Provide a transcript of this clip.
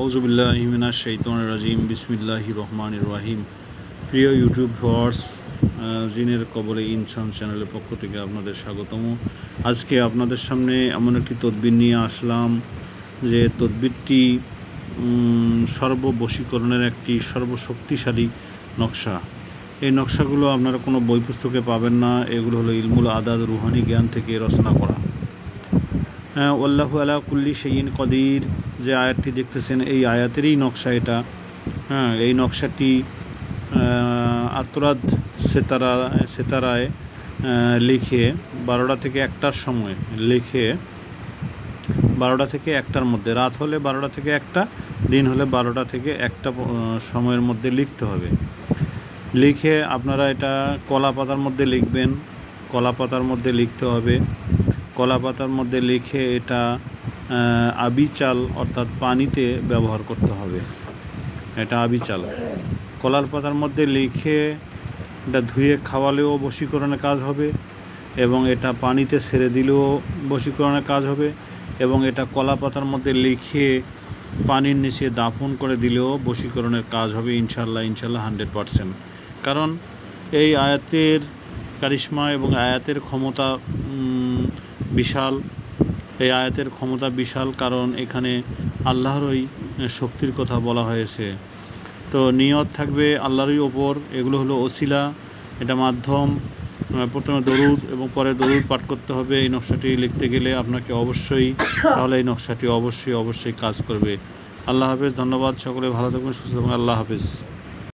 আউজুবিল্লাহিমিনা শৈতন রাজিম বিসমিল্লাহি রহমান রাহিম। প্রিয় ইউটিউব ভিউয়ার্স জিনের কবলে ইনসান চ্যানেলের পক্ষ থেকে আপনাদের স্বাগতম। আজকে আপনাদের সামনে এমন একটি তদবির নিয়ে আসলাম, যে তদবিরটি সর্ববশীকরণের একটি সর্বশক্তিশালী নকশা। এই নকশাগুলো আপনারা কোনো বই পুস্তকে পাবেন না, এগুলো হলো ইলমুল আদাদ রুহানি জ্ঞান থেকে রচনা করা। আল্লাহু আলা কুল্লি সেইন কদির, যে আয়াতটি দেখতেছেন, এই আয়াতেরই নকশা এটা। হ্যাঁ এই নকশাটি আতরাদ সেতারা, সেতারায় লিখে বারোটা থেকে একটার সময় লিখে বারোটা থেকে একটার মধ্যে, রাত হলে বারোটা থেকে একটা, দিন হলে বারোটা থেকে একটা সময়ের মধ্যে লিখতে হবে। লিখে আপনারা এটা কলা পাতার মধ্যে লিখবেন কলা পাতার মধ্যে লিখতে হবে। কলা পাতার মধ্যে লিখে এটা আবিচাল অর্থাৎ পানিতে ব্যবহার করতে হবে। এটা আবিচাল। কলার পাতার মধ্যে লিখে এটা ধুয়ে খাওয়ালেও বশীকরণের কাজ হবে এবং এটা পানিতে ছেড়ে দিলেও বশীকরণের কাজ হবে এবং এটা কলা পাতার মধ্যে লিখে পানির নিচে দাফন করে দিলেও বশীকরণের কাজ হবে ইনশাল্লাহ ইনশাল্লাহ হান্ড্রেড পারসেন্ট। কারণ এই আয়াতের কারিশ্মা এবং আয়াতের ক্ষমতা বিশাল, এই আয়াতের ক্ষমতা বিশাল কারণ এখানে আল্লাহরই শক্তির কথা বলা হয়েছে। তো নিয়ত থাকবে আল্লাহরই ওপর, এগুলো হলো ওসিলা, এটা মাধ্যম প্রথমে দরুদ এবং পরে দরুদ পাঠ করতে হবে। এই নকশাটি লিখতে গেলে আপনাকে অবশ্যই, তাহলে এই নকশাটি অবশ্যই অবশ্যই কাজ করবে। আল্লাহ হাফেজ, ধন্যবাদ। সকলে ভালো থাকবেন সুস্থ থাকবেন আল্লাহ হাফেজ।